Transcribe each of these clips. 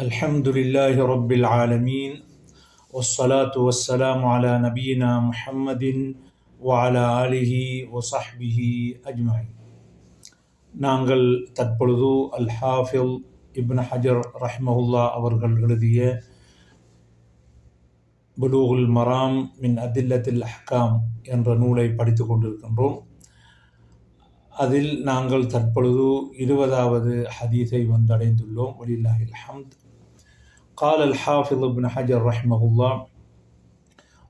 الحمد لله رب العالمين والصلاة والسلام على نبينا محمد وعلى آله وصحبه أجمعين நாங்கள் தற்பொழுது அல் ஹாஃபில் இப்னு ஹஜர் ரஹ்மஹுல்லா அவர்கள் எழுதிய புலூகுல் மராம் மின் அதில்லத்தில் அஹ்காம் என்ற நூலை படித்து கொண்டிருக்கின்றோம் அதில் நாங்கள் தற்பொழுது இருபதாவது ஹதீஸை வந்தடைந்துள்ளோம் வலில்லாஹில் ஹம்த் قال الحافظ ابن حجر رحمه الله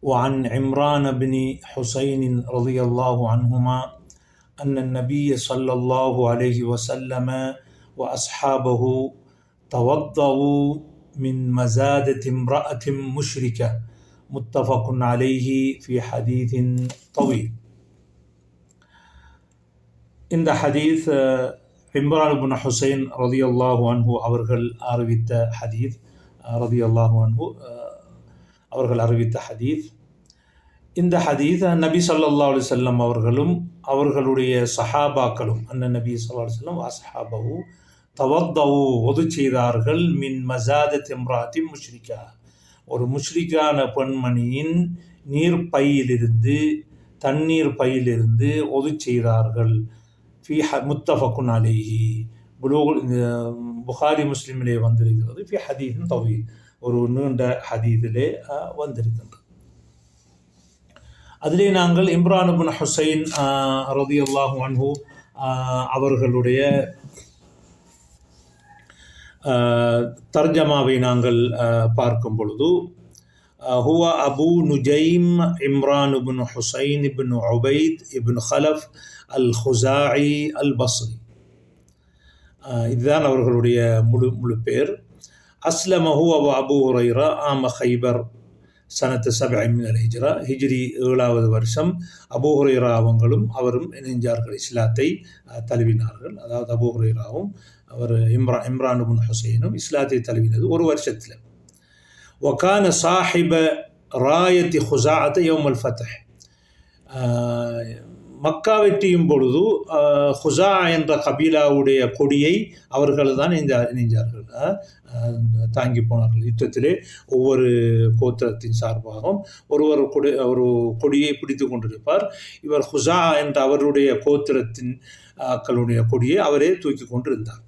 وعن عمران بن حسين رضي الله عنهما أن النبي صلى الله عليه وسلم وأصحابه توضأوا من مزادة امرأة مشركة متفق عليه في حديث طويل இந்த ஹதீஸ் இம்ரான் பின் ஹுசைன் ரதி அல்லாஹு அன்ஹு அவர்கள் அறிவித்த ஹதீஸ் ரதி அல்லாஹு அன்பு அவர்கள் அறிவித்த ஹதீஸ். இந்த ஹதீஸ் நபி சல்லா அலி செல்லம் அவர்களும் அவர்களுடைய சஹாபாக்களும் அண்ணன் நபி சொல்லா அலி செல்லம் அஸ்ஹாபவு தவத்தவு ஒது செய்தார்கள். மின் மசாத திம்ராத்தி முஷ்ரிகா. ஒரு முஷ்ரிக்கான பெண்மணியின் நீர் பையிலிருந்து தண்ணீர் பையிலிருந்து ஒது செய்தார்கள். ஃபி ஹ முத்தஃபக்குன் அலேஹி. புலோகுல் இந்த புகாரி முஸ்லீமிலே வந்திருக்கிறது ஃபி ஹதீஸின் தவி ஒரு நீண்ட ஹதீதிலே வந்திருக்கின்றது அதிலே நாங்கள் இம்ரான் பின் ஹுசைன் ரதி அல்லாஹு அன்ஹு அவர்களுடைய தர்ஜமாவை நாங்கள் பார்க்கும் பொழுது هو أبو نجيم عمران بن حسين بن عبيد بن خلف الخزاعي البصري இதுதான் அவர்களுடைய முழு முழு பேர் அஸ்லம ஹூவ அபு ஹுரைரா ஆம ஹைபர் சனத்து சபைமினர் ஹிஜ்ரா ஹிஜ்ரி ஏழாவது வருஷம் அபு ஹுரைரா அவங்களும் அவரும் இணைஞ்சார்கள் இஸ்லாத்தை தழுவினார்கள் அதாவது அபு ஹுரைராவும் அவர் இம்ரா இம்ரான் முன் ஹுசைனும் இஸ்லாத்தை தழுவினது ஒரு வருஷத்தில் ஒகான சாஹிப ராயத்தி ஹுசாத்தை யோமல் ஃபத்தஹ் மக்கா வெற்றியும் பொழுது ஹுசா என்ற கபீலாவுடைய கொடியை அவர்கள் தான் இந்த இணைஞ்சார்கள் தாங்கி போனார்கள். யுத்தத்திலே ஒவ்வொரு கோத்திரத்தின் சார்பாகவும் ஒருவர் கொடி ஒரு கொடியை பிடித்து கொண்டிருப்பார். இவர் ஹுசா என்ற அவருடைய கோத்திரத்தின் கொடியை அவரே தூக்கி கொண்டிருந்தார்.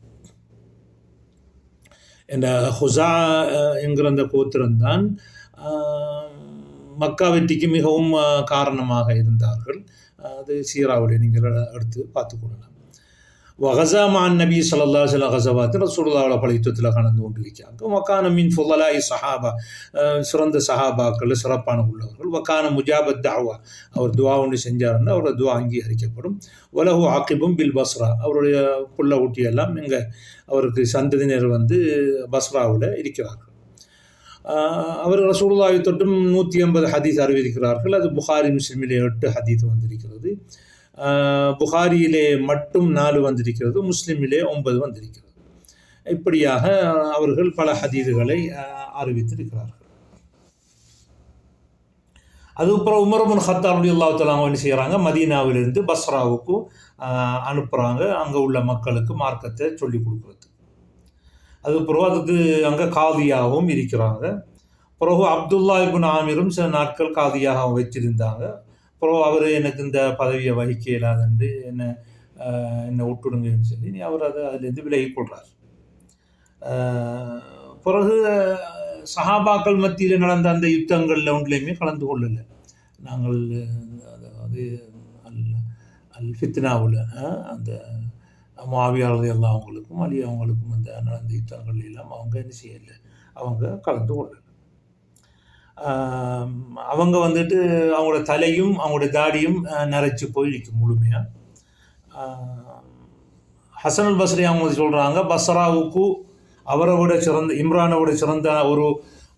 இந்த ஹுசா என்கிற அந்த கோத்திரம்தான் மக்கா வெற்றிக்கு மிகவும் காரணமாக இருந்தார்கள். அது சீராவுடைய நீங்கள் எடுத்து பார்த்து கொள்ளலாம். வகசாமான் நபி சல்லா சில ஹசவாத்து ரசூல்லாவில் பல யுத்தத்தில் கலந்து கொண்டிருக்காங்க வக்கான மீன் ஃபுல்லலாய் சஹாபா சிறந்த சஹாபாக்கள் சிறப்பான உள்ளவர்கள். வக்கான முஜாபத் தாவா அவர் துவா ஒன்று செஞ்சாருன்னு அவரோட துவா அங்கீகரிக்கப்படும். உலகு ஆக்கிபும் பில் பஸ்ரா அவருடைய புள்ள ஊட்டியெல்லாம் இங்கே அவருக்கு சந்ததியினர் வந்து பஸ்ராவில் இருக்கிறார்கள். அவர் ரசூல்லாவை தொட்டும் நூற்றி ஐம்பது ஹதீஸ் அறிவிக்கிறார்கள். அது புகாரி முஸ்லீமிலே எட்டு ஹதீஸ் வந்திருக்கிறது. புகாரியிலே மட்டும் நாலு வந்திருக்கிறது முஸ்லீமிலே ஒன்பது வந்திருக்கிறது. இப்படியாக அவர்கள் பல ஹதீதுகளை அறிவித்திருக்கிறார்கள். அதுக்கப்புறம் உமர்முன் ஹத்தாருடைய அல்லாத்தலாம் என்ன செய்கிறாங்க மதீனாவிலிருந்து பஸ்ராவுக்கும் அனுப்புகிறாங்க அங்கே உள்ள மக்களுக்கு மார்க்கத்தை சொல்லி கொடுக்குறது. அதுக்கப்புறம் அதுக்கு அங்கே காதியாகவும் இருக்கிறாங்க. பிறகு அப்துல்லா இபின் ஆமிரும் சில நாட்கள் காதியாக வச்சிருந்தாங்க அப்புறம் அவர் எனக்கு இந்த பதவியை வகிக்க இயலாதுண்டு என்னை என்னை விட்டுடுங்கன்னு சொல்லி நீ அவர் அதை அதுலேருந்து விலகி கொள்கிறார் பிறகு சஹாபாக்கள் மத்தியில் நடந்த அந்த யுத்தங்களில் ஒன்றுலையுமே கலந்து கொள்ளலை. நாங்கள் அதாவது அல் அல் ஃபித்னாவில் அந்த மாவியாளர்கள் எல்லாம் அவங்களுக்கும் அலி அவங்களுக்கும் அந்த நடந்த யுத்தங்கள் எல்லாம் அவங்க என்ன செய்யலை? அவங்க கலந்து கொள்ளலை. அவங்க வந்துட்டு அவங்களோட தலையும் அவங்களோட தாடியும் நரைச்சி போயிடுச்சு முழுமையாக ஹசனல் பஸ்ரி அவங்க சொல்கிறாங்க பஸ்ராவுக்கு அவரை விட சிறந்த இம்ரானை விட சிறந்த ஒரு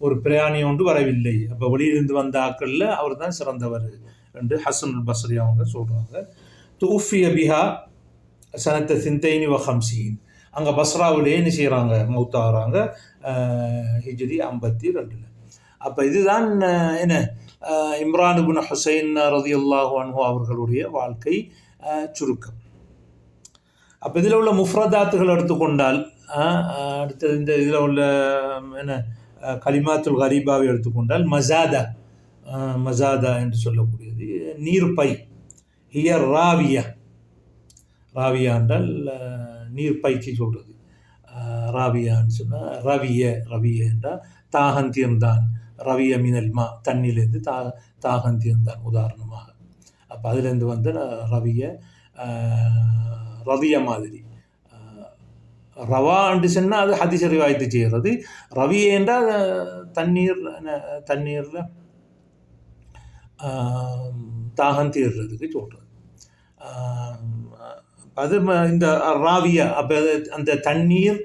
ஒரு பிரயாணி ஒன்று வரவில்லை. அப்போ வெளியிலிருந்து வந்த ஆக்களில் அவர் தான் சிறந்தவர் என்று ஹசனுல் பஸ்ரி அவங்க சொல்கிறாங்க தூஃபிய பிஹா சனத்தை சிந்தைனி வ அங்கே பஸ்ராவிலே என்ன செய்கிறாங்க மௌத்தாகிறாங்க ஹிஜ்ரி ஐம்பத்தி ரெண்டில். அப்போ இதுதான் என்ன? இம்ரான் குன் ஹுசைன் ரதி அல்லாஹு அன்ஹு அவர்களுடைய வாழ்க்கை சுருக்கம். அப்போ இதில் உள்ள முஃப்ரதாத்துகள் எடுத்துக்கொண்டால் அடுத்தது இந்த இதில் உள்ள என்ன கலிமாத்துல் கரீபாவை எடுத்துக்கொண்டால் மசாதா மசாதா என்று சொல்லக்கூடியது. நீர்ப்பை ஹியர் ராவியா. ராவியாண்டால் நீர் ஆஹ் சொல்கிறது ராவியான்னு சொன்னால் ரவிய ரவிய என்றால் தாகந்தியம்தான் ரவிய மினல்மா தண்ணியிலேருந்து தா தாகந்தியம்தான் உதாரணமாக. அப்போ அதுலேருந்து வந்து ரவிய ரவிய மாதிரி. ஆஹ், ரவான்னு சொன்னால் அது ஹதிச ரிவாயத்து செய்கிறது ரவி என்றால் தண்ணீர் தண்ணீரில் தாகம் தீர்றதுக்கு சொல்கிறது அது இந்த ராவியா அப்போ அந்த தண்ணீர்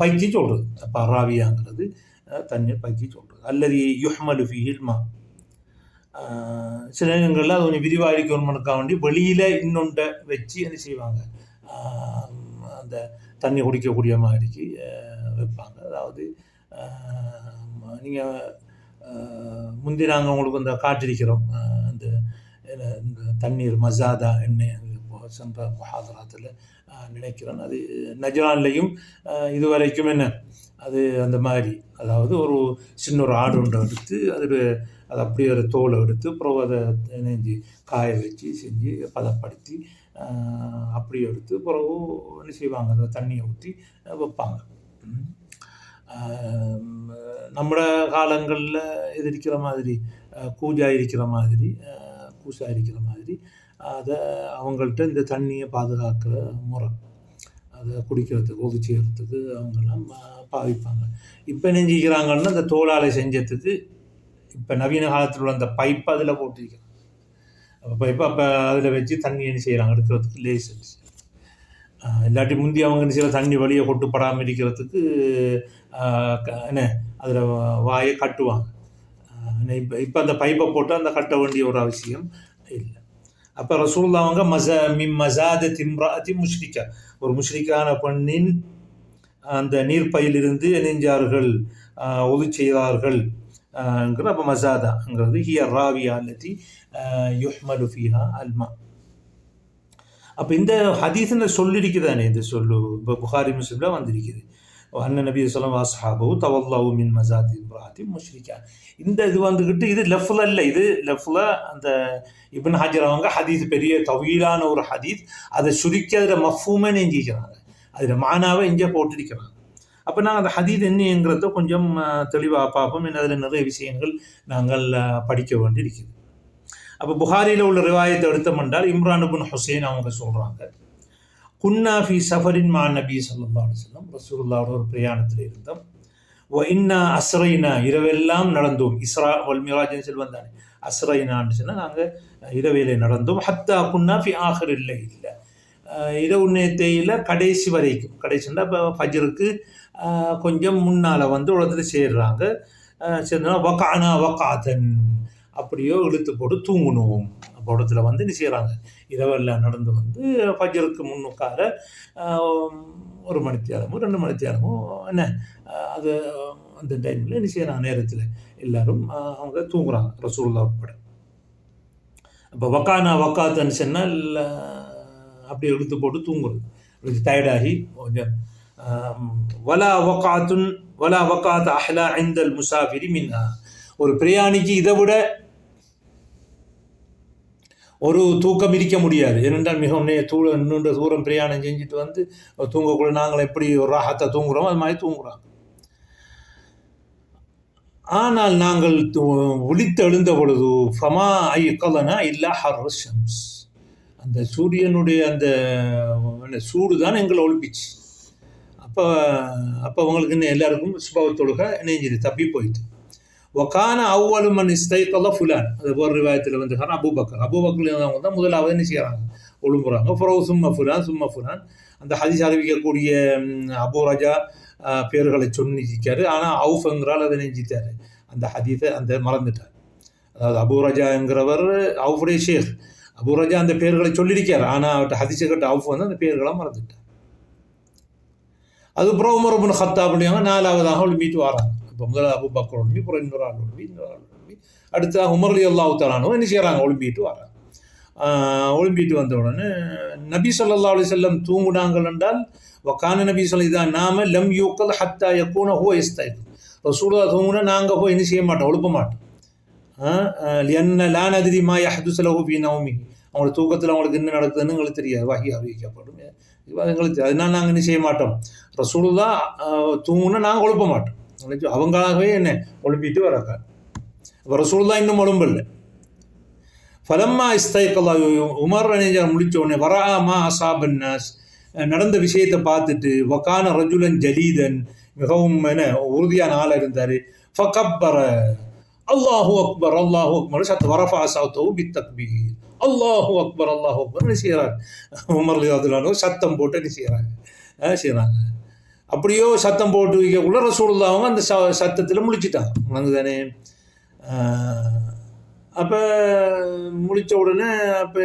பைக்கி சொல்கிறது அப்போ ராவியாங்கிறது தண்ணீர் பைக்கி சொல்கிறது அல்லது யுஹ்மலு ஃபீஹில் சில நேரங்களில் அது கொஞ்சம் விரிவாரிக்கணுமனுக்காக வேண்டி வெளியில் இன்னொன்றை வச்சு என்ன செய்வாங்க அந்த தண்ணி குடிக்கக்கூடிய மாதிரிக்கு வைப்பாங்க அதாவது நீங்கள் முந்தி நாங்கள் உங்களுக்கு இந்த காட்டிருக்கிறோம் அந்த இந்த தண்ணீர் மசாதா எண்ணெய் சென்ற முஹாதராத்தில் நினைக்கிறேன். அது நஜ்ரான்லையும் இதுவரைக்கும் என்ன அது அந்த மாதிரி. அதாவது ஒரு சின்ன ஒரு ஆடு ஒன்று எடுத்து அதில் அதை அப்படியே ஒரு தோலை எடுத்து அப்புறம் அதை நெஞ்சு காய வச்சு செஞ்சு பதப்படுத்தி அப்படி அப்படியே எடுத்து பிறகு என்ன செய்வாங்க அந்த தண்ணியை ஊற்றி வைப்பாங்க. நம்மட காலங்களில் இது இருக்கிற மாதிரி கூஜா இருக்கிற மாதிரி கூசா இருக்கிற மாதிரி அதை அவங்கள்ட்ட இந்த தண்ணியை பாதுகாக்கிற முறை. அதை குடிக்கிறதுக்கு ஒது செய்கிறதுக்கு அவங்கெல்லாம் பாவிப்பாங்க. இப்போ என்ன செய்கிறாங்கன்னா இந்த தோலாலை செஞ்சதுக்கு இப்போ நவீன காலத்தில் உள்ள அந்த பைப்பை அதில் போட்டிருக்கிறாங்க அப்போ பைப்பை அப்போ அதில் வச்சு தண்ணி என்ன செய்கிறாங்க எடுக்கிறதுக்கு லேஸ் இல்லாட்டி முந்தி அவங்க என்ன செய்யற தண்ணி வழியை கொட்டுப்படாமல் இருக்கிறதுக்கு என்ன அதில் வாயை கட்டுவாங்க. இப்போ இப்போ அந்த பைப்பை போட்டு அந்த கட்ட வேண்டிய ஒரு அவசியம் இல்லை. அப்போ ரசூல்லா அவங்க மச மிம் மசாத திம்ராதி முஷ்ரிக்கா ஒரு முஷ்ரிக்கான பெண்ணின் அந்த நீர்ப்பையிலிருந்து நெஞ்சார்கள் ஒது செய்தார்கள் ங்கிற அப்போ மசாதாங்கிறது ஹியர் ராவியா அல்லதி யுஹ்மலு ஃபீஹா அல்மா. அப்போ இந்த ஹதீஸ்ன்னு சொல்லியிருக்குதானே இந்த சொல்லு இப்போ புகாரி முஸ்லிமில் வந்திருக்குது. அண்ணன் நபி சொல்லம் வாசஹாபு தவல்லாவு மின் மசாதி இப்ராஹிம் முஷ்ரிகா இந்த இது வந்துக்கிட்டு இது லெஃப்ல இல்லை. இது லெஃப்ல அந்த இப்னு ஹாஜர் அவங்க ஹதீஸ் பெரிய தவீலான ஒரு ஹதீஸ். அதை சுருக்கி அதில் மஃபூமே நெஞ்சிக்கிறாங்க அதில் மானாவை இங்கே போட்டிருக்கிறாங்க. அப்போ நாங்கள் அந்த ஹதீத் என்னங்கிறத கொஞ்சம் தெளிவாக பார்ப்போம். இன்னும் அதில் நிறைய விஷயங்கள் நாங்கள் படிக்க வேண்டி இருக்குது அப்போ புகாரியில் உள்ள ரிவாயத்தை எடுத்தோம் என்றால் இம்ரான் பின் ஹுசைன் அவங்க சொல்கிறாங்க குன்னா ஃபி சஃபரின் மா நபி ஸல்லல்லாஹு அலைஹி ரசூல்லாவோட ஒரு பிரயாணத்தில் இருந்தோம். ஓ இன்னா அஸ்ரைனா? இரவெல்லாம் நடந்தோம். இஸ்ரா வல் மிராஜ்னு தானே அஸ்ரைனான்னு சொன்னால் நாங்கள் இரவையில் நடந்தோம். ஹத்தா குன்னா ஃபி ஆஹர் இல்லை இல்லை இரவு நேத்தையில் கடைசி வரைக்கும் கடைசின்னா இப்போ ஃபஜருக்கு கொஞ்சம் முன்னால் வந்து உலகத்தில் சேர்றாங்க. சேர்ந்தா வக்கானா வக்காதன் அப்படியோ இழுத்து போட்டு தூங்கணும் அப்போ இடத்துல வந்து என்ன செய்கிறாங்க இரவெல்லாம் நடந்து வந்து ஃபஜ்ருக்கு முன்னுக்கார ஒரு மணி தேரமோ ரெண்டு மணி தேரமோ என்ன அது அந்த டைமில் என்ன செய்யறாங்க நேரத்தில் எல்லாரும் அவங்க தூங்குறாங்க ரசூல்லா உட்பட. அப்போ வக்கானா வக்காத்தன்னு சொன்னால் அப்படியே இழுத்து போட்டு தூங்குறது. கொஞ்சம் டயர்டாகி கொஞ்சம் வலா வக்காத்துன் வலா வக்காத் அஹ்லா ஐந்தல் முசாஃபிரி மின்னா ஒரு பிரயாணிக்கு இதை விட ஒரு தூக்கம் இருக்க முடியாது. ஏனென்றால் மிகவும் நே தூர இன்னொன்று தூரம் பிரயாணம் செஞ்சுட்டு வந்து தூங்கக்குள்ள நாங்கள் எப்படி ஒரு ராகத்தை தூங்குறோமோ அது மாதிரி தூங்குறோம் ஆனால் நாங்கள் து- எழுந்த பொழுது ஃபமா ஐ கலனா இல்லா ஹர் ஷம்ஸ். அந்த சூரியனுடைய அந்த என்ன, சூடு தான் எங்களை ஒழிப்பிச்சு. அப்போ அப்போ அவங்களுக்கு இன்னும் எல்லாருக்கும் சுபாவத்தொழுக இணைஞ்சிது தப்பி போயிட்டு. ஒக்கான அவ்வளவு மண் இஸ்தைக்கல்ல ஃபுலான் அது ஒரு ரிவாயத்தில் வந்து காரணம் அபூபக்கர் அபூபக்கர் அவங்க தான் முதலாவது என்ன செய்கிறாங்க ஒழும்புறாங்க ஃபுரவு சும்மா ஃபுலான் சும்மா ஃபுலான் அந்த ஹதீஸ் அறிவிக்கக்கூடிய ம், அபூ ரஜா பேர்களை சொன்னிச்சிக்காரு ஆனால் அவுஃபுங்கிறால் அதை நெஞ்சித்தார் அந்த ஹதீஸை அந்த மறந்துட்டார் அதாவது அபூ ரஜாங்கிறவர் அவுஃபுடைய ஷேக் அபூ ரஜா அந்த பேர்களை சொல்லியிருக்கார் ஆனால் அவர்கிட்ட ஹதீஸை கட்ட அவுஃப் வந்து அந்த பேர்களை மறந்துட்டார் அதுக்கப்புறம் உமர் பின் ஹத்தா அப்படிங்க நாலாவதாக ஒளிம்பிட்டு வராங்க இப்போ முதல்ல அபு பக்கர் அப்புறம் இன்னொரு ஆள் ஒழும்பி இன்னொரு ஆள் ஒழும்பி அடுத்த உமர் அலி அல்லாஹ் தலானோ என்ன செய்கிறாங்க ஒழும்பிட்டு வராங்க ஒழும்பிட்டு வந்த உடனே நபி சொல்லல்லா அலி செல்லம் தூங்குனாங்கள் என்றால் வக்கான நபி சொல்லி இதான் நாம லம் யூக்கல் ஹத்தா யக்கூன ஹோ இஸ்தாய் ரசூலா தூங்குனா நாங்கள் போய் என்ன செய்ய மாட்டோம்? ஒழுப்ப மாட்டோம். என்ன லான் அதிரி மாய யஹது சலஹு பி நவமி அவங்களோட தூக்கத்தில் அவங்களுக்கு என்ன நடக்குதுன்னு எங்களுக்கு தெரியாது. வகி அறிவிக்கப்படும். எங்களுக்கு அதனால் நாங்கள் என்ன செய்ய மாட்டோம்? ரசூலுல்லா தூங்குனா நாங்கள் ஒழுப்ப மாட்டோம். நினைச்சு அவங்களாகவே என்ன ஒழுப்பிட்டு வராங்க. அப்போ தான் இன்னும் எழும்பல ஃபலம்மா இஸ்தைக்கலா உமர் அணிஞ்சார் முடிச்ச உடனே வராமா அசாபன்னாஸ் நடந்த விஷயத்தை பார்த்துட்டு வக்கான ரஜுலன் ஜலீதன். மிகவும் என்ன உறுதியான ஆளாக இருந்தார். ஃபக்கப்பர அல்லாஹு அக்பர் அல்லாஹூ அக்பர். சத் வரஃபா சவுத்தவு பி தக்பீர் அல்லாஹு அக்பர் அல்லாஹூ அக்பர். என்ன செய்கிறார் உமர் லியாதுலானோ சத்தம் போட்டு என்ன செய்கிறாங்க செய்கிறாங்க அப்படியோ சத்தம் போட்டு வைக்கக்குள்ள ரசூலுல்லாவும் அந்த ச சத்தத்தில் முழிச்சிட்டாங்க. உணங்குதானே அப்போ முடித்த உடனே அப்போ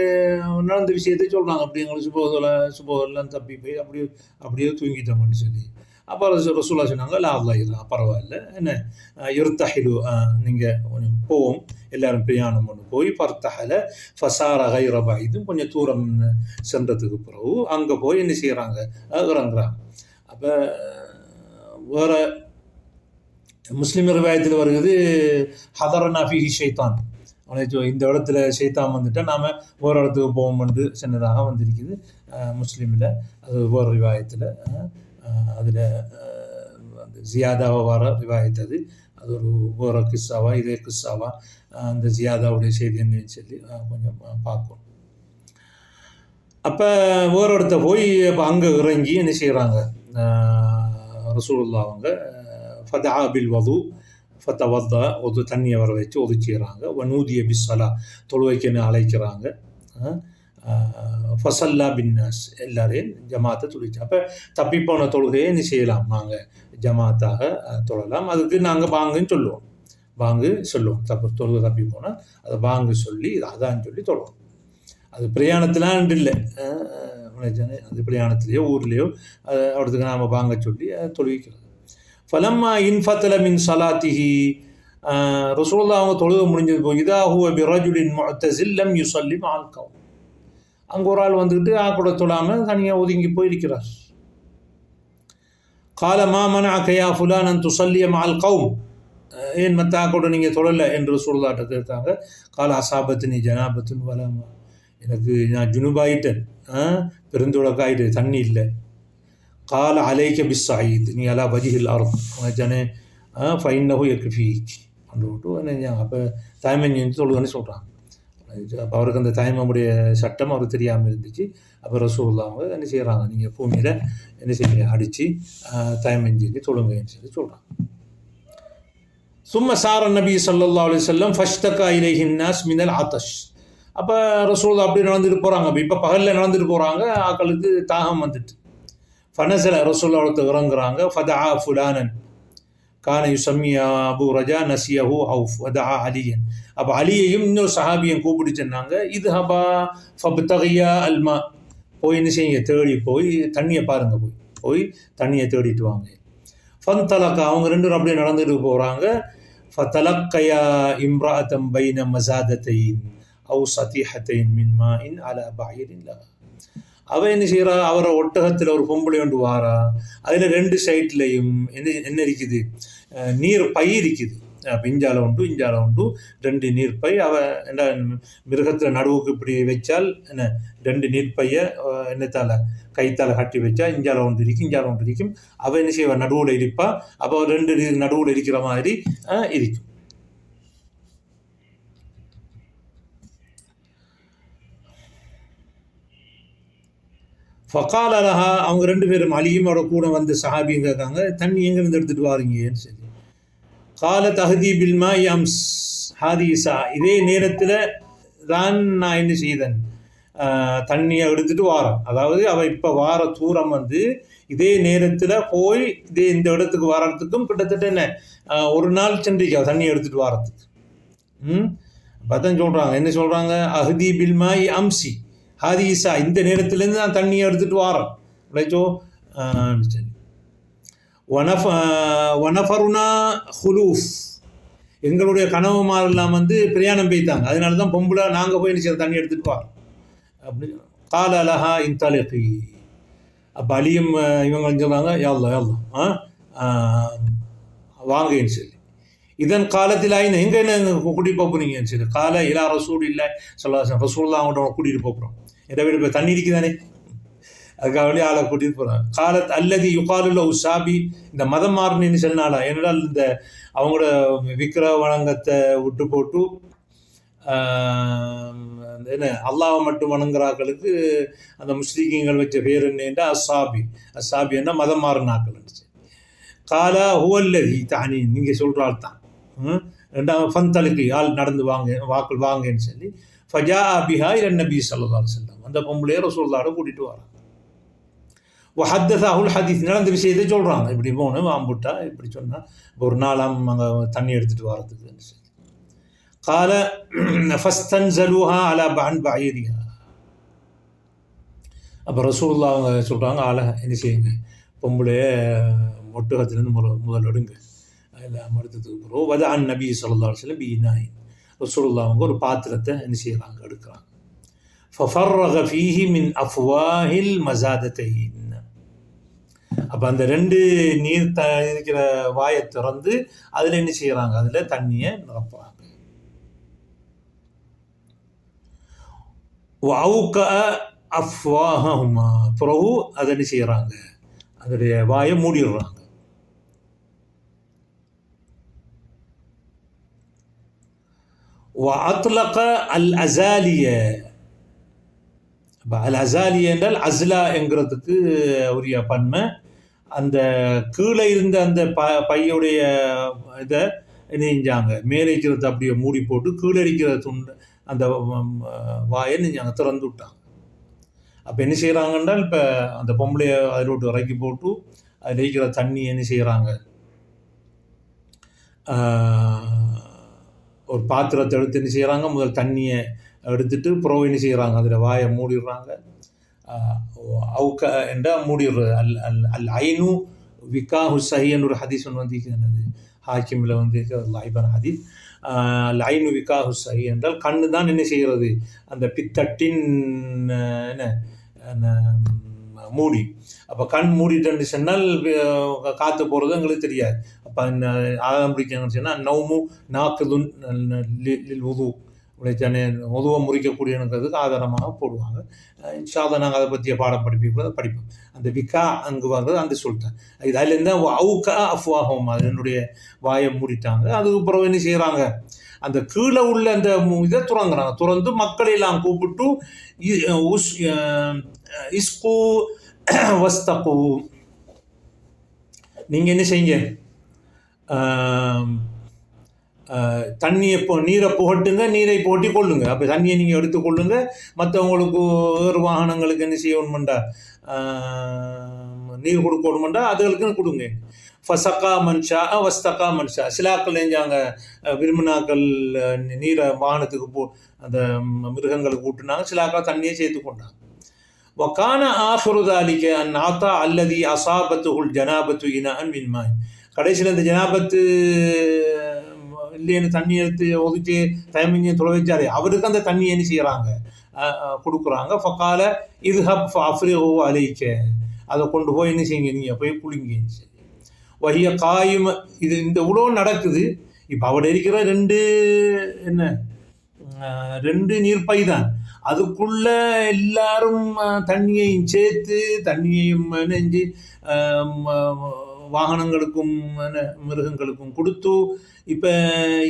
நடந்த விஷயத்தை சொல்கிறாங்க அப்படி எங்களுக்கு சுபோதல சுபோதெல்லாம் தப்பி போய் அப்படியே அப்படியே தூங்கிட்டோம்னு சொல்லி அப்போ ரசூலா சொன்னாங்க இல்லை அல்லா இல்லை பரவாயில்ல. என்ன? இருத்தஹிலு நீங்கள் கொஞ்சம் போவோம். எல்லாரும் பிரயாணம் பண்ணி. போய் பர்த்தஹல ஃபசார கைரபா இதுவும் கொஞ்சம் தூரம் சென்றதுக்கு பிறகு அங்கே போய் என்ன செய்கிறாங்க இறங்குறாங்க. அப்போ வேற முஸ்லீம் ரிவாயத்தில் வருகிறது ஹதர நஃபிஹி ஷைத்தான். அவனை இந்த இடத்துல ஷைத்தான் வந்துட்டால் நாம் வேறு இடத்துக்கு போவோம்னு சின்னதாக வந்திருக்குது முஸ்லீமில். அது வேறு ரிவாயத்தில் அதில் அந்த ஜியாதாவை வர ரிவாயத்து அது. அது ஒரு வேறு கிஸ்ஸாவா இதே கிஸ்ஸாவா அந்த ஜியாதாவுடைய செய்தி சொல்லி கொஞ்சம் பார்க்கணும் அப்போ வேறு இடத்த போய் அப்போ அங்கே இறங்கி என்ன செய்கிறாங்க ரசூலுல்லா அவங்க ஃபதா பில் வது ஃபத்தவத்தா ஒது தண்ணியை வர வச்சு ஒதுச்சிக்கிறாங்க வனூதிய பிஸ்ஸலா தொழுவைக்குன்னு அழைக்கிறாங்க. ஃபசல்லா பின்னாஸ் எல்லாரையும் ஜமாத்தை துளிச்சு அப்போ தப்பிப்போன தொழுகையை என்ன செய்யலாம். நாங்கள் ஜமாத்தாக தொழலாம் அதுக்கு நாங்கள் பாங்குன்னு சொல்லுவோம். பாங்கு சொல்லுவோம். தப்பு தொழுகை தப்பி போனால் அதை பாங்கு சொல்லி அதான்னு அதான் சொல்லி தொழுவோம். அது பிரயாணத்திலான் இல்லை. உணர்ச்சானே அது பிரயாணத்திலேயோ ஊர்லேயோ அது அவருக்கு நாம் வாங்க சொல்லி அதை தொழுவிக்கிறது. ஃபலம்மா இன்ஃபத்தல மின் சலாத்திஹி ரசூல்லா அவங்க தொழுக முடிஞ்சது போய் இதா ஹுவ பிரஜுலின் முஅத்தஸில் லம் யுஸல்லி மஅல் கௌம். அங்கே ஒரு ஆள் வந்துக்கிட்டு ஆ கூட தொழாமல் தனியாக ஒதுங்கி போயிருக்கிறார். கால மா மனஅக யா ஃபுலான் அன் துஸல்லிய மஅல் கௌம். ஏன் மத்தா கூட நீங்கள் தொழலை என்று ரசூலுல்லாட்ட கேட்டாங்க. கால அசாபத்தினி ஜனாபத்துன் வலமா எனக்கு நான் ஜுனுபாயிட்டேன் பெருந்துழக்காயிட்டு தண்ணி இல்லை. கால அலைக்க பிஸ்ஸாயித். நீ அலா வஜிஹில் அர்த். உனச்சானே ஃபைன்னஹு எக்ஃபீக் அப்படின்ட்டு என்ன அப்போ தாய்மை செஞ்சு தொழுதுன்னு சொல்கிறாங்க அப்போ அவருக்கு அந்த தாய்மாமுடைய சட்டம் அவருக்கு தெரியாமல் இருந்துச்சு. அப்போ ரசூல்லா அவங்க என்ன செய்கிறாங்க நீங்கள் பூமியில் என்ன செய்ய அடித்து தாய்மை செஞ்சு தொழுங்கன்னு சொல்லி சொல்கிறாங்க சும்ம சார நபி சொல்லா அலி சொல்லம் ஃபஸ்தகா இலேஹின் நாஸ் மினல் ஆத்தஷ் அப்போ ரசூல் அப்படி நடந்துட்டு போகிறாங்க இப்போ பகலில் நடந்துட்டு போகிறாங்க ஆக்களுக்கு தாகம் வந்துட்டு. ஃபனசில் ரசூல் அவளத்தை இறங்குறாங்க. ஃபதா ஃபுலானன். கான சம்மியா அபு ரஜா நசியஹு அவுஃப் வதா அலியன். அப்போ அலியையும் இன்னொரு சஹாபியும் கூப்பிட்டு சொன்னாங்க இது ஹபா ஃபப்தகியா அல்மா. போய் என்ன செய்யுங்க? தேடி போய் தண்ணியை பாருங்க போய். போய் தண்ணியை தேடிட்டு வாங்க. ஃபன் தலக்கா அவங்க ரெண்டு பேரும் அப்படியே நடந்துட்டு போகிறாங்க ஃபதலக்கையா இம்ராத்தம் பைன மசாதத்தையின் அவு சதீஹத்தைன் மின்மா இன் அல பாயிரின் லஹா அவ என்ன செய்கிறா அவரை ஒட்டகத்தில் ஒரு பொம்பளை கொண்டு வாரா அதில் ரெண்டு சைட்லையும் என்ன என்ன இருக்குது? நீர் பை இருக்குது. அப்ப இஞ்சால உண்டு இஞ்சால உண்டு ரெண்டு நீர் பை. அவ என்ன மிருகத்தில் நடுவுக்கு இப்படி வச்சால் என்ன ரெண்டு நீர் பைய அஹ், என்னத்தால கைத்தால கட்டி வச்சா இஞ்சால ஒன்று இருக்கும் இஞ்சால ஒன்று இருக்கும் அவ என்ன செய்வா? நடுவில் இருப்பா அப்போ ரெண்டு நீர் நடுவில் இருக்கிற மாதிரி இருக்கும் ஃபக்கால் அலஹா அவங்க ரெண்டு பேரும் அலியும் அவரோட கூட வந்து சஹாபியும் கேட்காங்க தண்ணி எங்கேருந்து எடுத்துகிட்டு வாரீங்கன்னு சொல்லி. கால தஹதி பில்மா யம்ஸ் ஹாதிசா இதே நேரத்தில் தான் நான் என்ன செய்தேன்? தண்ணியை எடுத்துட்டு வாரேன். அதாவது அவள் இப்போ வார தூரம் வந்து இதே நேரத்தில் போய் இதே இந்த இடத்துக்கு வரத்துக்கும் கிட்டத்தட்ட என்ன? ஒரு நாள் சென்றிருக்கா தண்ணி எடுத்துகிட்டு வாரத்துக்கு. ம்? பத்தன் சொல்கிறாங்க என்ன சொல்கிறாங்க அஹதி பில்மாய் அம்சி. ஹாதிசா இந்த நேரத்துலேருந்து நான் தண்ணியை எடுத்துட்டு வாரேன். விளைச்சோ சரி. ஒனஃப வனஃபருனா ஹுலூஃப். எங்களுடைய கனவுமாரெல்லாம் வந்து பிரயாணம் பெய்தாங்க. அதனால தான் பொம்பளை நாங்கள் போய் நிச்சயம் தண்ணி எடுத்துட்டு வரோம் அப்படி. கால அலஹா இன்தலகி. அப்போ அலியும் இவங்க சொல்கிறாங்க யாழ்லா யாழ்லா ஆ வாங்கன்னு சொல்லி இதன் காலத்தில் எங்கே என்ன கூட்டிகிட்டு போகிறீங்கன்னு சொல்லி கால இலா ரசூல் இல்லை சொல்ல ரசூல் தான் அவங்கள்ட்ட கூட்டிகிட்டு போகிறோம் எதை விட இப்போ தண்ணி இருக்குதானே? அதுக்காக வேண்டிய ஆளை கூட்டிகிட்டு போகிறாங்க காலத் அல்லது யுகாலுள்ள உஷாபி இந்த மதம் மாறினு சொன்னாலா ஏனென்றால் இந்த அவங்களோட விக்கிர வணங்கத்தை விட்டு போட்டு என்ன அல்லாவை மட்டும் வணங்குறாக்களுக்கு அந்த முஸ்லீம்கள் வச்ச பேர் என்னென்றா அசாபி அசாபி என்ன? மதம் மாறினாக்கள் காலா ஹுவல்லதி தானி நீங்கள் சொல்கிறாள் தான் ரெண்டாவது ஃபந்தலுக்கு ஆள் நடந்து வாங்க வாக்கள் வாங்கன்னு சொல்லி ஃபஜா அபிஹா இல்ல நபி சல்லா செல்லம் அந்த பொம்பளையை ரசூல்லாட கூட்டிகிட்டு வராங்க ஹத்ததாகுல் ஹதீஸ் நடந்த விஷயத்தை சொல்கிறாங்க இப்படி போகணும் வாம்புட்டா இப்படி சொன்னால் ஒரு நாளாம் அங்கே தண்ணி எடுத்துகிட்டு வரதுக்குன்னு சொல்லி கால ஃபஸ்தன் ஜலூஹா அலா பன் பாயிரியா அப்போ ரசூல்லா அவங்க சொல்கிறாங்க ஆளை என்ன செய்யுங்க பொம்பளைய ஒட்டகத்திலேருந்து முத முதல் எடுங்க எல்லாம் எடுத்ததுக்கு பிறகு வத நபி சொல்லா சொல்ல பி நாயின் ரசூலுல்லா அவங்க ஒரு பாத்திரத்தை என்ன செய்கிறாங்க எடுக்கிறாங்க ஃபஃபர்ரக ஃபீஹி மின் அஃப்வாஹில் மசாதத்தை அப்போ அந்த ரெண்டு நீர் த இருக்கிற வாயை திறந்து அதில் என்ன செய்கிறாங்க அதில் தண்ணியை நிரப்புறாங்க. வவுக்க அஃப்வாகமா பிறகு அதை என்ன செய்கிறாங்க அதனுடைய வாயை மூடிடுறாங்க. அத்லக அல் அசாலிய அல் அசாலிய என்றால் அஸ்லா என்கிறதுக்கு உரிய பன்மை. அந்த கீழே இருந்த அந்த ப பையுடைய இதை நெஞ்சாங்க மேலே இருக்கிறத அப்படியே மூடி போட்டு கீழே இருக்கிற துண்டு அந்த வாயை நெஞ்சாங்க திறந்து விட்டாங்க. அப்போ என்ன செய்கிறாங்கன்றால் இப்போ அந்த பொம்பளைய அதில் விட்டு இறக்கி போட்டு அதில் இருக்கிற தண்ணி என்ன செய்கிறாங்க ஒரு பாத்திரத்தை எடுத்து என்ன செய்கிறாங்க முதல் தண்ணியை எடுத்துட்டு புறவு என்ன செய்கிறாங்க அதில் வாயை மூடிடுறாங்க. அவுக்க என்றால் மூடிடுறது அல் அல் அல் ஐனு விகா ஹுசைன்னு ஒரு ஹதீஸ் ஒன்று வந்து என்னது? ஹாக்கிமில் வந்து லைபர் ஹதீஸ். அல் ஐனு விகா ஹுசஹி என்றால் கண்ணு தான் என்ன செய்கிறது? அந்த பித்தட்டின் என்ன என்ன, மூடி. அப்போ கண் மூடிட்டேன்னு சொன்னால் காற்று போகிறது எங்களுக்கு தெரியாது. அப்போ ஆதாரம் பிடிக்கணும்னு சொன்னால் நௌமு நாக்குதுன் உது. உழைச்சானே உதுவை முறிக்கக்கூடியனுங்கிறதுக்கு ஆதாரமாக போடுவாங்க. இன்ஷால்லா நாங்கள் அதை பற்றிய பாடம் படிப்போம் அதை படிப்போம். அந்த விக்கா அங்கு வாங்குறது அந்த சொல்லிட்டேன். இது அதுலேருந்து அவுக்கா அஃப்வாகும் அது என்னுடைய வாயை மூடிட்டாங்க. அதுக்கு பிறகு என்ன செய்கிறாங்க அந்த கீழே உள்ள அந்த இதை துறங்குறாங்க. துறந்து மக்களை எல்லாம் கூப்பிட்டு உஸ் இஸ்கு வஸ்தகு. நீங்கள் என்ன செய்யுங்க? தண்ணியை போ நீரை புகட்டுங்க நீரை போட்டி கொள்ளுங்க. அப்போ தண்ணியை நீங்கள் எடுத்து கொள்ளுங்க. மற்றவங்களுக்கு வேறு வாகனங்களுக்கு என்ன செய்யணுமெண்டா நீர் கொடுக்கணுமெண்டா அதுகளுக்குன்னு கொடுங்க. ஃபசக்கா மன்ஷா வஸ்தகா மன்ஷா. சிலாக்கள் எஞ்சாங்க விரும்பினாக்கள் நீரை வாகனத்துக்கு போ அந்த மிருகங்களுக்கு ஊட்டினாங்க. சிலாக்கா தண்ணியை சேர்த்து கொண்டாங்க. ஒக்கான ஆஃபருதாலிக்க அன் ஆத்தா அல்லதி அசாபத்துகுள் ஜனாபத்து இனான் மின்மாய் கடைசியில் இந்த ஜனாபத்து இல்லைன்னு தண்ணி எடுத்து ஒதுக்கி தயமிஞ்சி துளை அவருக்கு அந்த தண்ணி என்ன செய்கிறாங்க கொடுக்குறாங்க. ஃபக்கால இது ஹப் அஃப்ரிஹோ அலிக்க. அதை கொண்டு போய் என்ன செய்யுங்க நீங்கள் போய் குளிங்கன்னு சொல்லி வகிய காயும் இது இந்த இவ்வளோ நடக்குது. இப்போ அவட இருக்கிற ரெண்டு என்ன? ரெண்டு நீர்ப்பை தான் அதுக்குள்ள எல்லாரும் தண்ணியையும் சேர்த்து தண்ணியையும் நெஞ்சு வாகனங்களுக்கும் என்ன, மிருகங்களுக்கும் கொடுத்து இப்போ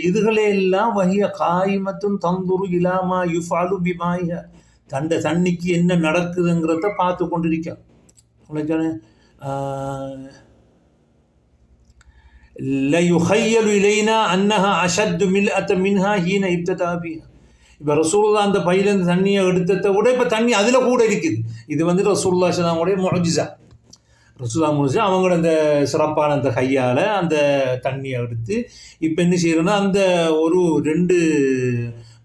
இதுகளே எல்லாம் வகிய காய்மத்தும் தந்துரு இலாமா யுஃபாலு பிமாய தண்ட தண்ணிக்கு என்ன நடக்குதுங்கிறத பார்த்து கொண்டிருக்கோம் உழைச்சானே லயுஹையலு இலைனா அன்னஹா அஷத்து மில் அத்த மின்ஹா ஹீன இப்ததாபியா இப்போ ரசூல்லா அந்த பையிலேருந்து தண்ணியை எடுத்ததை கூட இப்போ தண்ணி அதில் கூட இருக்குது இது வந்து ரசூல்லா சலாமுடைய மொஹிசா ரசூல்லா முடிச்சு அவங்களோட அந்த சிறப்பான அந்த கையால் அந்த தண்ணியை எடுத்து இப்போ என்ன செய்யறோன்னா அந்த ஒரு ரெண்டு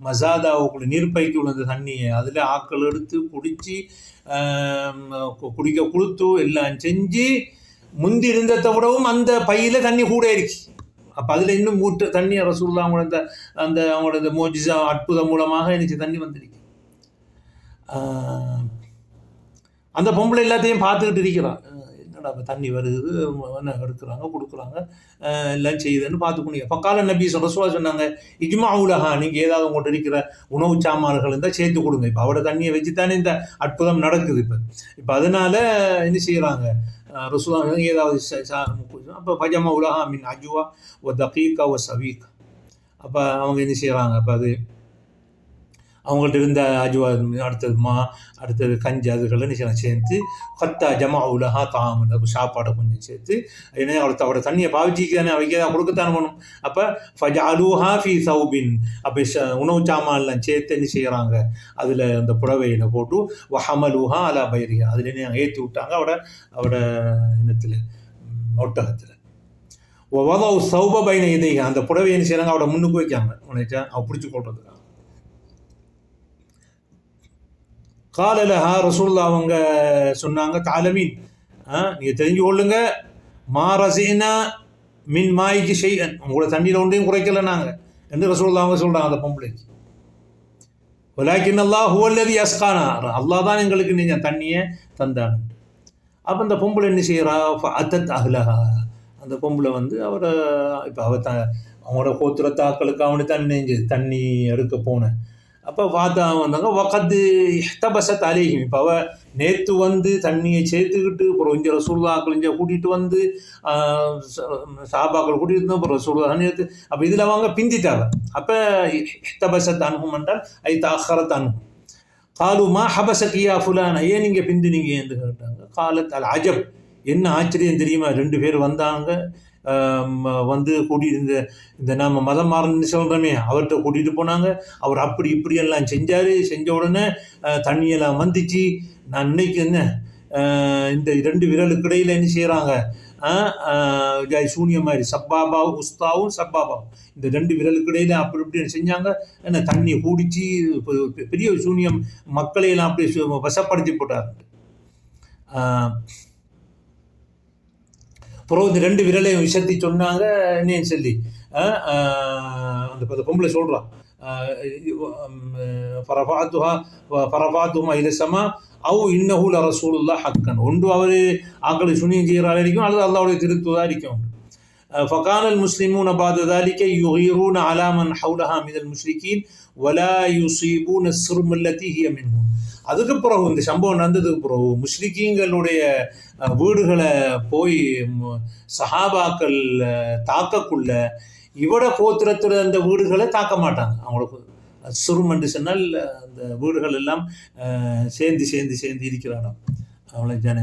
மசாதாவுக்குள்ள நீர்ப்பைக்கு உள்ள தண்ணியை அதில் ஆக்கள் எடுத்து குடித்து குடிக்க கொடுத்து எல்லாம் செஞ்சு முந்தி இருந்ததை விடவும் அந்த பையில் தண்ணி கூட இருக்கு. அப்போ அதில் இன்னும் மூட்டு தண்ணி ரசூல்லா அவங்களோட அந்த அந்த அவங்களோட இந்த மோஜிசா அற்புதம் மூலமாக எனக்கு தண்ணி வந்திருக்கு. அந்த பொம்பளை எல்லாத்தையும் பார்த்துக்கிட்டு இருக்கிறான். நம்ம தண்ணி வருது என்ன எடுக்கிறாங்க கொடுக்குறாங்க. எல்லாம் செய்யுதுன்னு பார்த்துக்கணும் பக்கால நபி சொல்ல சொன்னாங்க இஜ்மா உலகா நீங்கள் ஏதாவது உங்கள்கிட்ட இருக்கிற உணவு சாமான்கள் இருந்தால் சேர்த்து கொடுங்க. இப்போ அவட தண்ணியை வச்சு தானே இந்த அற்புதம் நடக்குது இப்போ. இப்போ அதனால் என்ன செய்கிறாங்க ரசுவா ஏதாவது அப்போ பஜமா உலகா மீன் அஜுவா ஒ தகீக்கா ஒ சவீக். அப்போ அவங்க என்ன செய்கிறாங்க அப்போ அது அவங்கள்ட்ட இருந்த அஜுவா அடுத்தது மா அடுத்தது கஞ்சி அதுகளை நிச்சயம் சேர்த்து ஹத்தா ஜமா உலகா தாம் சாப்பாடை கொஞ்சம் சேர்த்து ஏன்னா அவர் அவட தண்ணியை பாவிச்சிக்கு அவைக்கு தான் கொடுக்கத்தானே பண்ணும். அப்போ ஃபஜ அலுஹா ஃபி சௌபின் அப்போ உணவு சாமான்லாம் சேர்த்து என்ன செய்கிறாங்க அதில் அந்த புடவையில் போட்டு வஹமலுஹா அலா பைரியா அதில் என்ன ஏற்றி விட்டாங்க அவட அவட இனத்தில் ஒட்டகத்தில். ஒவ்வொரு சௌப பைன இதை அந்த புடவை என்ன செய்கிறாங்க அவட முன்னுக்கு வைக்காங்க உனச்சா அவ பிடிச்சி கொள்றதுக்காக. காலலஹா ரசூல்லா அவங்க சொன்னாங்க தாலமீன் நீங்கள் தெரிஞ்சு கொள்ளுங்க மா ரசீனா மின் மாய்க்கு செய்யன் உங்களோட தண்ணியில் ஒன்றையும் குறைக்கல நாங்கள் என்று ரசூல்லா அவங்க சொல்கிறாங்க அந்த பொம்பளைக்கு வலாக்கின் அல்லாஹ் ஹுவல்லதி அஸ்கானா. அல்லா தான் எங்களுக்கு நீங்கள் தண்ணியை தந்தான் அப்போ அந்த பொம்பளை என்ன செய்கிறா அத்தத் அஹ்லஹா. அந்த பொம்பளை வந்து அவரை இப்போ அவ த அவங்களோட கோத்திரத்தாக்களுக்கு அவனு தண்ணி தண்ணி எடுக்க போனேன் அப்போ பார்த்தா வந்தாங்க வக்கத்து இஹ்தபசத் அலேஹிம். இப்போ அவள் நேற்று வந்து தண்ணியை சேர்த்துக்கிட்டு அப்புறம் இங்கே ரசூல்லாக்கள் இங்கே கூட்டிகிட்டு வந்து சாபாக்கள் கூட்டிகிட்டு இருந்தோம் அப்புறம் ரசூல்லா தண்ணி அப்போ இதில் அவங்க பிந்திட்டாங்க. அப்போ இஹ்தபசத் அனுகும் என்றால் ஐ தாஹரத் அனுகும் காலு மா ஹபசக்கியா ஃபுலான? ஏன் நீங்கள் பிந்தினீங்க? என்று கேட்டாங்க. காலத் அல் அஜப். என்ன ஆச்சரியம் தெரியுமா? ரெண்டு பேர் வந்தாங்க. வந்து கூட்டிட்டு இந்த இந்த நாம் மதம் மாறன்னு சொல்கிறோமே அவர்கிட்ட கூட்டிகிட்டு போனாங்க. அவர் அப்படி இப்படி எல்லாம் செஞ்சார். செஞ்ச உடனே தண்ணியெல்லாம் வந்துச்சு. நான் இன்னைக்கு என்ன இந்த ரெண்டு விரலுக்கு இடையில் என்ன செய்கிறாங்க சூனிய மாதிரி சப்பாபாவும் உஸ்தாவும் சப்பாபாவும். இந்த ரெண்டு விரலுக்கு இடையில அப்படி இப்படி செஞ்சாங்க. என்ன தண்ணியை கூடிச்சு பெரிய சூனியம் மக்களையெல்லாம் அப்படி வசப்படுத்தி போட்டார். அப்புறம் இந்த ரெண்டு விரலையும் விஷத்தி சொன்னாங்க என்னன்னு சொல்லி. அந்த பொம்பளை சொல்கிறான் பரபாத்துஹா பரபாத்துமா இது சமா அவு இன்னஹுல ரசூலுல்லா ஹக்கன். ஒன்று அவர் ஆக்களை சுனியம் செய்கிறாள் இருக்கும் அல்லது அல்லாவுடைய திருத்துவதாக இருக்கும் فكان المسلمون بعد ذلك يغيرون على من حولها من المشركين ولا يصيبون السرم التي هي منهم அதுக்கு பிறகு இந்த சம்பவம் நடந்ததுக்கு பிறகு முஸ்லிக்கீங்களுடைய வீடுகளை போய் சஹாபாக்கள் தாக்கக்குள்ள இவட கோத்திரத்தில் அந்த வீடுகளை தாக்க மாட்டாங்க அவங்களுக்கு சுருமண்டு சொன்னால் அந்த வீடுகள் எல்லாம் சேர்ந்து சேர்ந்து சேர்ந்து இருக்கிற அவ்வளோ அவளை ஜன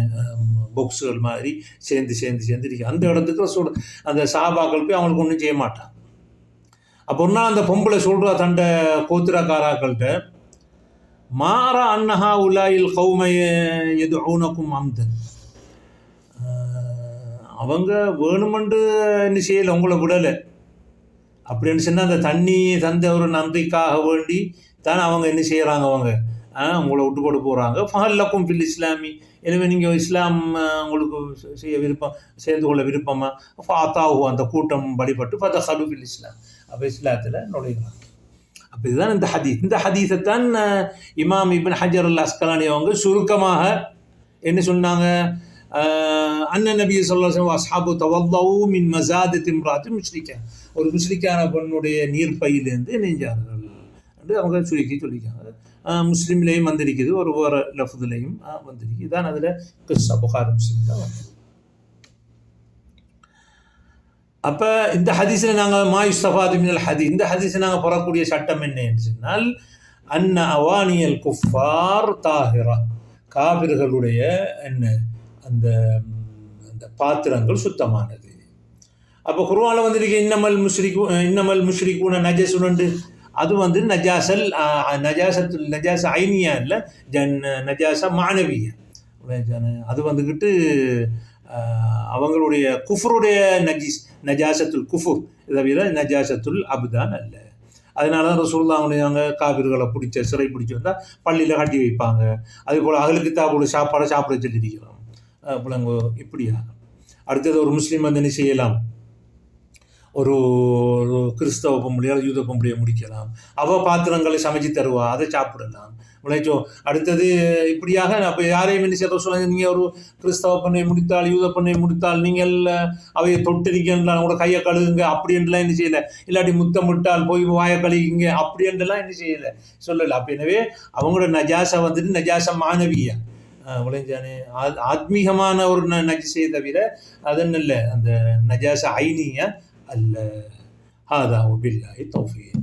பொக்ஸுகள் மாதிரி சேர்ந்து சேர்ந்து சேர்ந்து இருக்கு. அந்த இடத்துக்கு சொல் அந்த சாபாக்கள் போய் அவங்களுக்கு ஒன்றும் செய்ய மாட்டான் அப்போ அந்த பொம்பளை சொல்கிறா தண்ட கோத்திரக்காராக்கள்கிட்ட மாறா அன்னஹா உலாயில் கௌமைய எது ஊனக்கும் அம்தன் அவங்க வேணுமென்று என்ன செய்யலை உங்களை விடலை. அப்படின்னு சொன்னால் அந்த தண்ணி தந்த ஒரு நன்றிக்காக வேண்டி தான் அவங்க என்ன செய்கிறாங்க அவங்க. உங்களை விட்டு போட்டு போகிறாங்க ஃபஹல்லக்கும் ஃபில் இஸ்லாமி. எனவே நீங்கள் இஸ்லாம் உங்களுக்கு செய்ய விருப்பம் சேர்ந்து கொள்ள விருப்பமாக ஃபாத்தாஹு அந்த கூட்டம் வழிபட்டு ஃபத ஹலு இஸ்லாம். அப்போ இஸ்லாத்தில் நுழைகிறாங்க அப்போ இதுதான் இந்த ஹதீஸ். இந்த ஹதீஸை தான் இமாம் இபின் ஹஜர் அல் அஸ்கலானி அவங்க சுருக்கமாக என்ன சொன்னாங்க? அண்ணன் நபி சொல்லா அஸ்ஹாபு தவல்லவு மின் மசாது திம்ராத்து முஸ்லிக்கா ஒரு முஸ்லிக்கான பெண்ணுடைய நீர்ப்பையிலேருந்து நெஞ்சார்கள். என்று அவங்க சுருக்கி சொல்லிக்காங்க முஸ்லீம்லேயும் வந்திருக்குது ஒரு வேறு லஃபுதுலேயும் வந்திருக்கு தான் அதில் கிறிஸ்தா புகார் முஸ்லீம் தான் அப்போ இந்த ஹதீஸில் நாங்கள் மா யுஸ்தஃபாது மினல் ஹதி இந்த ஹதீஸை நாங்கள் பெறக்கூடிய சட்டம் என்ன என்று சொன்னால் அன்ன அவானியல் குஃபார் தாஹிரா காவிர்களுடைய என்ன அந்த அந்த பாத்திரங்கள் சுத்தமானது அப்போ குருவானில் வந்திருக்க இன்னமல் முஷ்ரிக்கு இன்னமல் முஷ்ரிக்குன நஜசுனண்டு அது வந்து நஜாசல் நஜாசத்து நஜாச ஐனியா இல்லை ஜன் நஜாச மாணவிய. அது வந்துக்கிட்டு அவங்களுடைய குஃபருடைய நஜீஸ் நஜாசத்துல் குஃபுர் இதை விட நஜாசத்துல் அபுதான் அல்ல. அதனால தான் ரசூல்லா அவங்க காவிர்களை பிடிச்ச சிறை பிடிச்சி வந்தால் பள்ளியில் கட்டி வைப்பாங்க. அதே போல் அகலுக்கு தாப்போட சாப்பாடை சாப்பிட சொல்லியிருக்கிறோம். பிள்ளைங்க இப்படியா அடுத்தது ஒரு முஸ்லீம் வந்து என்ன செய்யலாம்? ஒரு ஒரு கிறிஸ்தவ பொம்பளையால் யூத பொம்பளையை முடிக்கலாம். அவள் பாத்திரங்களை சமைச்சு தருவா அதை சாப்பிடலாம். விளைச்சோ அடுத்தது இப்படியாக அப்போ யாரையும் என்ன செய்ய சொல்லுங்க நீங்கள் ஒரு கிறிஸ்தவ பெண்ணை முடித்தால் யூத பெண்ணை முடித்தால் நீங்கள் அவையை தொட்டு கூட கையை கழுகுங்க அப்படின்ட்டுலாம் என்ன செய்யலை. இல்லாட்டி முத்தம் விட்டால் போய் வாயை கழுகிங்க அப்படின்ட்டுலாம் என்ன செய்யலை. சொல்லலை. அப்போ எனவே அவங்களோட நஜாசை வந்துட்டு நஜாச மாணவியா. விளைஞ்சானே ஆத்மீகமான ஒரு ந நஜிசையை தவிர அது இல்லை. அந்த நஜாச ஐனியை அல்ல ஹாதா பில்லாஹி தௌஃபீக்